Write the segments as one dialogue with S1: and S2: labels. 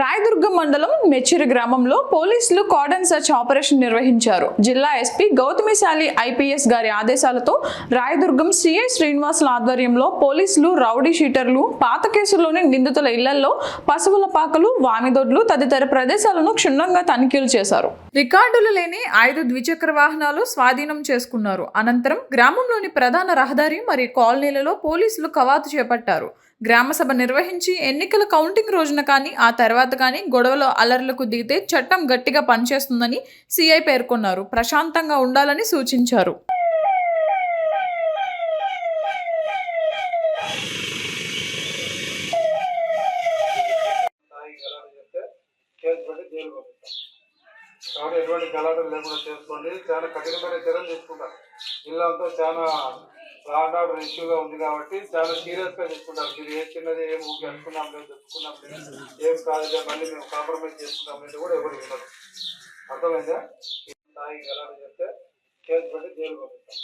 S1: రాయదుర్గం మండలం మెచ్చిరి గ్రామంలో పోలీసులు కార్డన్ సర్చ్ ఆపరేషన్ నిర్వహించారు. జిల్లా ఎస్పీ గౌతమిశాలి ఐపీఎస్ గారి ఆదేశాలతో రాయదుర్గం సిఐ శ్రీనివాసుల ఆధ్వర్యంలో పోలీసులు రౌడీ షీటర్లు పాత కేసుల్లోని నిందితుల ఇళ్ళలో పశువుల పాకలు వామిదొడ్లు తదితర ప్రదేశాలను క్షుణ్ణంగా తనిఖీలు చేశారు. రికార్డులు లేని ఐదు ద్విచక్ర వాహనాలు స్వాధీనం చేసుకున్నారు. అనంతరం గ్రామంలోని ప్రధాన రహదారి మరియు కాలనీలలో పోలీసులు కవాతు చేపట్టారు. గ్రామసభ నిర్వహించి ఎన్నికల కౌంటింగ్ రోజున కానీ ఆ తర్వాత కానీ గొడవలు అలర్లకు దిగితే చట్టం గట్టిగా పనిచేస్తుందని సిఐ పేర్కొన్నారు. ప్రశాంతంగా ఉండాలని సూచించారు.
S2: కాబట్టి ఎటువంటి గలాటలు లేకుండా చేసుకోండి. చాలా కఠినమైన చర్యలు తీసుకుంటారు. జిల్లాతో చాలా లా ఇష్యూగా ఉంది కాబట్టి చాలా సీరియస్గా తీసుకుంటారు మీరు ఏ చిన్నది ఏం ఊరికి అనుకున్నాం లేదు చెప్పుకున్నాం లేదు. ఏం కాదు మళ్ళీ మేము కాంప్రమైజ్ చేసుకున్నాం లేదు కూడా ఎవరు వినరు. అర్థమైందా? ఈ స్థాయి కేసు పెట్టి జైలు పంపిస్తాం.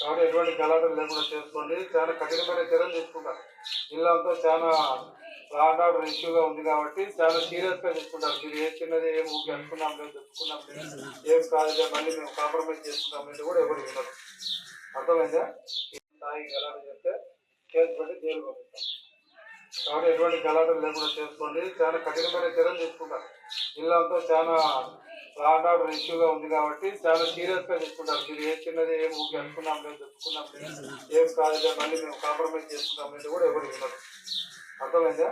S2: కాబట్టి ఎటువంటి గలాటలు లేకుండా చేసుకోండి. చాలా కఠినమైన చర్యలు తీసుకుంటారు అంతా చాలా లా ఆర్డర్ ఇష్యూగా ఉంది కాబట్టి చాలా సీరియస్గా తీసుకుంటారు మీరు ఏ చిన్నది ఏం ఊరికి అనుకున్నాం లేదు చెప్పుకున్నాం లేదు. ఏం కాదు మళ్ళీ మేము కాంప్రమైజ్ చేసుకున్నాం లేదు కూడా ఎవరు వినరు. అర్థమైందా? ఈ స్థాయి గలాట చేస్తే కేసు జైలు పంపిస్తాం. కాబట్టి ఎటువంటి గలాటలు లేకుండా చేసుకోండి. చాలా కఠినమైన చర్యలు తీసుకుంటారు. జిల్లాతో చాలా లా ఆర్డర్ ఇష్యూగా ఉంది కాబట్టి చాలా సీరియస్గా తీసుకుంటారు. మీరు ఏ చిన్నది ఏం ఊరికి అనుకున్నాం లేదు చెప్పుకున్నాం లేదు ఏం కాదు మళ్ళీ మేము కాంప్రమైజ్ చేసుకున్నాం లేదు కూడా ఎవరు ఉండరు అర్థమైందా?